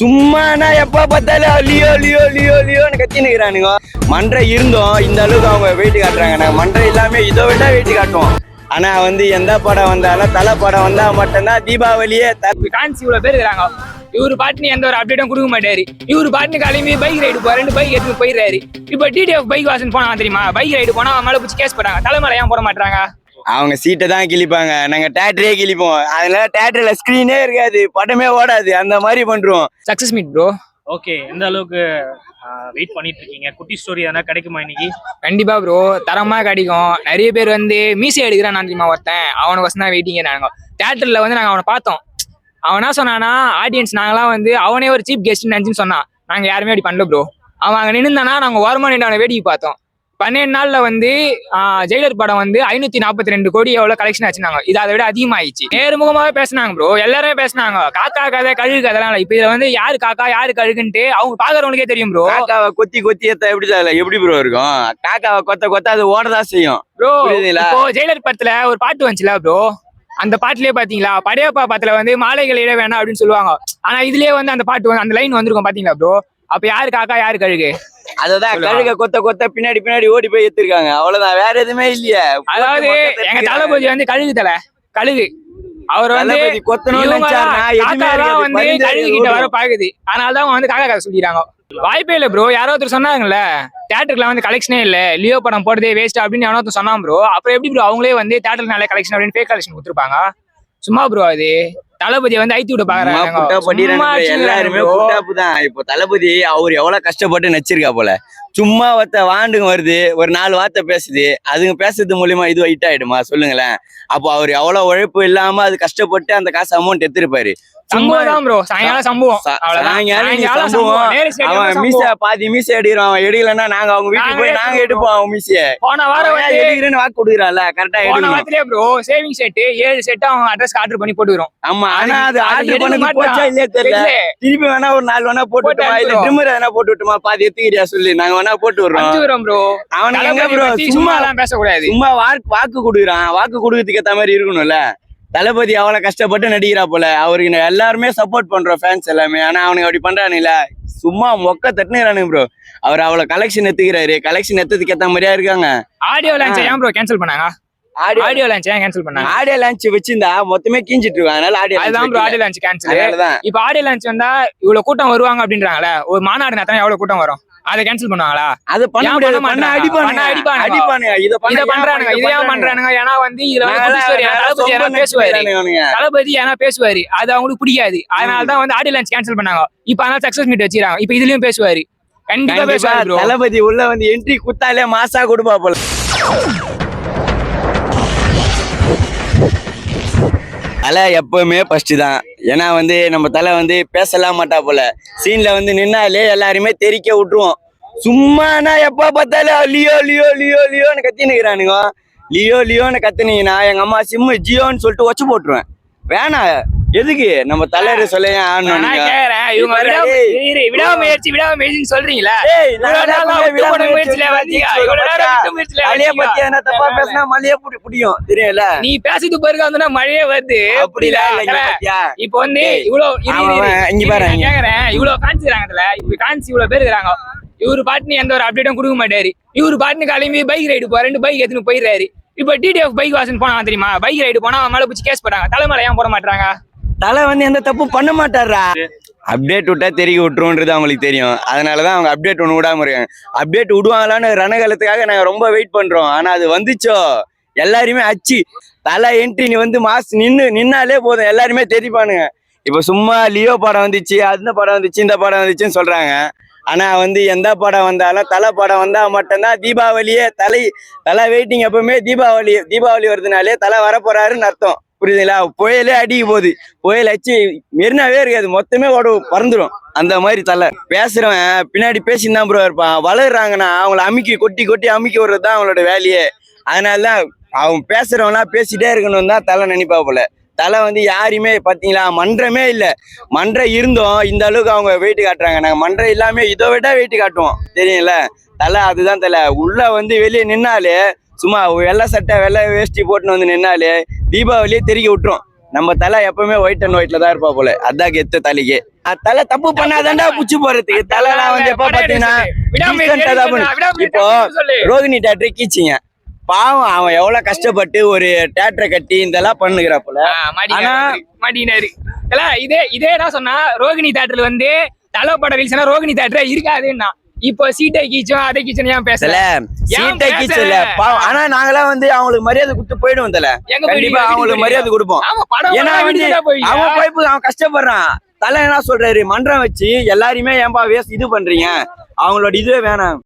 சும்மானா எப்ப பார்த்தாலும் Leo Leo Leo லியோன்னு கத்தினுக்கிறானுங்க மன்றை இருந்தோம் இந்த அளவுக்கு அவங்க வெயிட் காட்டுறாங்க நாங்கள் மன்றை இல்லாம இதை விட வெயிட் காட்டுவோம். ஆனா வந்து எந்த படம் வந்தாலும் தலை படம் வந்தா மட்டும்தான் தீபாவளியே த- இவ்வளவு பேர் இருக்கிறாங்க. இவரு பாட்டுன்னு எந்த ஒரு அப்டேட்டும் கொடுக்க மாட்டாரு. இவரு பாட்டுன்னு கிளம்பி பைக் ரைடு போ ரெண்டு பைக் எடுத்து போயிடுறாரு. இப்போ டிடிஎஃப் பைக் வாசன் போனா தெரியுமா? பைக் ரைடு போனா அவன் மேல பிடிச்சி கேஸ் போட்டாங்க. தலைமலை ஏன் போட மாட்டாங்க அவங்க சீட்டை தான் கிழிப்பாங்க. நாங்க தேட்டரே கிழிப்போம். அதனால தேட்டர்ல ஸ்கிரீனே இருக்காது. படமே ஓடாது. அந்த மாதிரி பண்றோம் சக்சஸ் மீட் ப்ரோ ஓகே எந்த அளவுக்கு வெயிட் பண்ணிட்டு இருக்கீங்க குட்டி ஸ்டோரி எதனா கிடைக்குமா இன்னைக்கு? கண்டிப்பா ப்ரோ தரமா கிடைக்கும். நிறைய பேர் வந்து மீசை எடுக்கிறான் தெரியுமா ஒருத்தன். அவனுக்கு வசம் தான் வெயிட்டிங்க நாங்க. தேட்டர்ல வந்து நாங்க அவனை பார்த்தோம். அவன் என்ன சொன்னானா ஆடியன்ஸ் நாங்களாம் வந்து அவனே ஒரு சீப் கெஸ்ட் நினைச்சுன்னு சொன்னான். நாங்க யாருமே அப்படி பண்ணல ப்ரோ அவன் அங்க நின்னுந்தானா நாங்க ஓரமா நின்று அவனை வேடிக்கை பார்த்தோம். பன்னெண்டு நாள்ல வந்து ஜெயிலர் படம் வந்து ஐநூத்தி நாற்பத்தி ரெண்டு கோடி எவ்வளவு கலெக்ஷன் ஆச்சுனாங்க இது அதை விட அதிகமாயிடுச்சு. நேர்முகமாவே பேசினாங்க ப்ரோ எல்லாருமே பேசினாங்க. காக்கா கதை கழுகு கதைலாம். இப்ப இதுல வந்து யாரு காக்கா யாரு கழுகுன்ட்டு அவங்க பாக்குறவங்களுக்கே தெரியும் ப்ரோ காக்காவை கொத்தி கொத்தி ஏத்த எப்படி எப்படி ப்ரோ இருக்கும்? காக்காவை கொத்த கொத்த அது ஓடதான் செய்யும். ப்ரோ? இப்போ ஜெயிலர் படத்துல ஒரு பாட்டு வந்துச்சுல ப்ரோ அந்த பாட்டுலயே பாத்தீங்களா? படையப்பா படத்துல வந்து மாலைகள் இட வேணாம் அப்படின்னு சொல்லுவாங்க. ஆனா இதுலயே வந்து அந்த பாட்டு வந்து அந்த லைன் வந்திருக்கும் பாத்தீங்களா ப்ரோ அப்ப யாரு காக்கா யாரு கழுகு? அததான். கழுக கொத்த கொத்த பின்னாடி பின்னாடி ஓடி போய் எடுத்திருக்காங்க அவ்வளவுதான். வேற எதுவுமே இல்லையே. அதாவது எங்க தளபதி வந்து கழுகு தலை. கழுகு. அவர் வந்து. வந்து கழுகு கிட்ட வர. பாக்குது அதனால தான் அவங்க வந்து காக்கா கதை சொல்லிடுறாங்க வாய்ப்பே இல்ல ப்ரோ யாரோ ஒருத்தர் சொன்னாங்கல்ல தேட்டருக்குலாம் வந்து கலெக்ஷனே இல்ல. லியோ படம் போடுறதே வேஸ்ட் அப்படின்னு எவனோ ஒருத்தர் சொன்னான் ப்ரோ அப்புறம் எப்படி ப்ரோ அவங்களே வந்து தேட்டருக்கு நல்ல கலெக்ஷன் அப்படின்னு ஃபேக் கலெக்ஷன் கொடுத்துருப்பாங்க. சும்மா ப்ரோ அது. தளபதி வந்து ஐத்தி விட பாக்குறாங்க. எல்லாருமே தான். இப்போ தளபதி அவர் எவ்வளவு கஷ்டப்பட்டு நடிச்சிருக்கா போல. சும்மா ஒருத்த வாண்டுங்க வருது ஒரு நாலு வார்த்தை பேசுது அதுங்க பேசுறது மூலியமா இது ஹிட் ஆயிடுமா? சொல்லுங்களேன். அப்போ அவர் எவ்வளவு உழைப்பு இல்லாம அது கஷ்டப்பட்டு அந்த காசு அமௌண்ட் எடுத்திருப்பாரு. பாதி மீச எடுக்கிறான். அவன் எடுக்கலன்னா நாங்க அவங்க வீட்டுக்கு போய் நாங்க எடுப்போம் அவன் மீசைய. போன வாரம் அவன் வந்து எடுக்கிறேன்னு வாக்கு கொடுக்குறான்ல? கரெக்டா எடுக்கணும். ப்ரோ சேவிங் செட் ஏழு செட் அவங்க அட்ரஸ் ஆர்டர் பண்ணி போட்டுக்கிறோம். ஆமா ஆனா அது ஆர்டர் மாட்டான். போச்சா இல்லையா தெரியல. திருப்பி வேணா ஒரு நாலு வேணா போட்டு விட்டுமா இல்ல. ட்ரிம்மர் வேணா போட்டு விட்டுமா பாதி எடுத்துக்கிறியா சொல்லு. நாங்க வேணா போட்டு அனுப்பிச்சுக்கிறோம் ப்ரோ அவனுக்கு எங்க ப்ரோ சும்மா எல்லாம் பேசக்கூடாது. சும்மா வாக்கு வாக்கு கொடுக்குறான். வாக்கு கொடுக்கறதுக்கு ஏத்த மாதிரி இருக்கணும்ல. தளபதி அவ்வளவு கஷ்டப்பட்டு நடிக்கிறா போல. அவருக்கு எல்லாருமே சப்போர்ட் பண்றோம் ஃபேன்ஸ் எல்லாமே. ஆனா அவனுக்கு அப்படி பண்றானுங்கள? சும்மா மொக்க தட்டுனுறானுங்க ப்ரோ அவர் அவ்வளவு கலெக்ஷன் எடுத்துக்கிறாரு. கலெக்ஷன் எடுத்ததுக்கு ஏத்த மாதிரியா இருக்காங்க. ஆடியோ லான்ச் ஏன் ப்ரோ கேன்சல் பண்ணாங்க? ஆடியோ லான்ச் ஏன் கேன்சல் பண்ணாங்க. ஆடியோ லான்ச் வச்சிருந்தா மொத்தமே கீஞ்சிட்டு இருக்காங்க அதனால ஆடியோ அதுதான் ப்ரோ ஆடியோ லான்ச் கேன்சல் அதனாலதான். இப்போ ஆடியோ லான்ச் வந்தா இவ்வளவு கூட்டம் வருவாங்க அப்படின்றாங்களே ஒரு மாநாடு நடத்தினா எவ்வளவு கூட்டம் வரும்? அதை கேன்சல் பண்ணுவாங்களா? அது பண்ண ஏன் முடியாது பண்ண? அடிப்பானுங்க. அடிப்பானுங்க. அடிப்பானுங்க. இத பண்ண பண்றானுங்க இதை ஏன் பண்றானுங்க? ஏன்னா வந்து இதுல வந்து தளபதி பேசுவாரு. தளபதி ஏன்னா பேசுவாரு. அது அவங்களுக்கு பிடிக்காது. அதனால தான் வந்து ஆடியோ லான்ச் கேன்சல் பண்ணாங்க. இப்போ அதனால சக்சஸ் மீட் வச்சிருக்காங்க. இப்போ இதுலயும் பேசுவாரு. கண்டிப்பா பேசுவாரு தளபதி உள்ள வந்து என்ட்ரி குத்தாலே மாசா கொடுப்பா போல தலை எப்பவுமே ஃபஸ்ட்டு தான். ஏன்னா வந்து நம்ம தலை வந்து பேசலாம் மாட்டா போல. சீனில் வந்து நின்னாலே எல்லாருமே தெரிக்க விட்டுருவோம். சும்மானா எப்போ பார்த்தாலும் லியோ லியோ லியோ லியோன்னு கத்தினுக்கிறானுங்க லியோ லியோன்னு கத்துனீங்கன்னா எங்கள் அம்மா சிம்மு ஜியோன்னு சொல்லிட்டு வச்சு போட்டுருவேன். வேணாம். எதுக்கு? நம்ம தலைவர் சொல்ல ஏன் ஆடணும் நீங்க? இவங்க விடாமுயற்சின்னு சொல்றீங்களா? தப்பா பேசினா மழையே புடி புடியும். தெரியல நீ பேசிட்டு பிறகு வந்து மழையே வருது. அப்படிலாம் இல்ல இப்போ வந்து இவ்வளவு இங்க பாரு. கேக்குறேன். இவ்வளவு இதுல இப்ப ஃபேன்ஸ் இவ்வளவு பேர் இருக்காங்க. இவரு பாட்டுன்னு எந்த ஒரு அப்டேட்டும் கொடுக்க மாட்டாரு. இவரு பாட்டுன்னு கிளம்பி பைக் ரைடு போ ரெண்டு பைக் எடுத்துன்னு போயிடுறாரு. இப்ப டிடிஎஃப் பைக் வாசன் போனா தெரியுமா? பைக் ரைடு போனா அவன் மேல பிடிச்சி கேஸ் போட்டாங்க. தலைமலை ஏன் போட மாட்டாங்க தலை வந்து எந்த தப்பு பண்ண மாட்டாரா அப்டேட் விட்டா தெரிய விட்டுருன்றது அவங்களுக்கு தெரியும். அதனாலதான் அவங்க அப்டேட் ஒண்ணு விடாம இருக்காங்க. அப்டேட் விடுவாங்களான்னு ரணகாலத்துக்காக நாங்க ரொம்ப வெயிட் பண்றோம். ஆனா அது வந்துச்சோ? எல்லாருமே அச்சு. தலை என்ட்ரி நீ வந்து மாஸ் நின்னு நின்னாலே போதும். எல்லாருமே தெரிப்பானுங்க. இப்ப சும்மா லியோ படம் வந்துச்சு அந்த படம் வந்துச்சு இந்த படம் வந்துச்சுன்னு சொல்றாங்க. ஆனா வந்து எந்த படம் வந்தாலும் தலை படம் வந்தா மட்டும்தான் தீபாவளியே தலை தலை வெயிட்டிங் எப்பவுமே தீபாவளி தீபாவளி வருதுனாலே தலை வரப்போறாருன்னு அர்த்தம். புரியுதுங்களா? புயலே அடிக்க போகுது. புயல் அடிச்சு மெரினாவே இருக்காது. மொத்தமே ஓட பறந்துடும் அந்த மாதிரி தலை. பேசுறவன் பின்னாடி பேசின்னு தான் ப்ரோ இருப்பான். வளர்றாங்கன்னா அவங்கள அமுக்கி கொட்டி கொட்டி அமுக்கி விடுறது தான் அவங்களோட வேலையே. அதனால தான் அவன் பேசுறவனா பேசிட்டே இருக்கணும் தான் தலை நினைப்பா போல. தலை வந்து யாரையுமே பார்த்தீங்களா மன்றமே இல்லை. மன்றம் இருந்தோம். இந்த அளவுக்கு அவங்க வெயிட் காட்டுறாங்க. நாங்கள் மன்றம் இல்லாமல் இதை விட வெயிட் காட்டுவோம். தெரியுங்களா? தலை அதுதான் தலை. உள்ள வந்து வெளியே நின்னாலே சும்மா வெள்ளை சட்டை வெள்ளை வேஷ்டி போட்டுன்னு வந்து நின்னாலே தீபாவளியே தெறிக்க விட்டுரும். நம்ம தலை எப்பவுமே ஒயிட் அண்ட் ஒயிட்ல தான் இருப்பா போல. அதான் கெத்து தலைக்கு. தலை தப்பு பண்ணாதான்டா புச்சு போறதுக்கு தலைலாம் வந்து எப்ப பாத்தீங்கன்னா இப்போ. ரோகிணி தேட்டரை கீச்சிங்க. பாவம் அவன் எவ்வளவு கஷ்டப்பட்டு ஒரு தேட்டரை கட்டி இதெல்லாம் பண்ணுகிறாப்புல ஆனா- மாட்டிக்கினாரு. இல்ல, இதே இதே என்ன சொன்னா ரோகிணி தேட்டர்ல வந்து தலை பட ரீல்ஸ்னா ரோகிணி தேட்டர் இருக்காதுன்னா. இப்போ சீட்டை கீச்சும் அதை கீச்சும் ஏன் பேசல? சீட்டை? கீச்சல ஆனா நாங்களாம் வந்து அவங்களுக்கு மரியாதை கொடுத்து போயிடுவோம் தல. கண்டிப்பா? அவங்களுக்கு மரியாதை கொடுப்போம். ஏன்னா வந்தா. அவன் போய் அவன் கஷ்டப்படுறான். தலை என்ன சொல்றாரு? மன்றம் வச்சு எல்லாரையுமே ஏன்பா வேஸ்ட் இது பண்றீங்க? அவங்களோட இதுவே வேணாம்.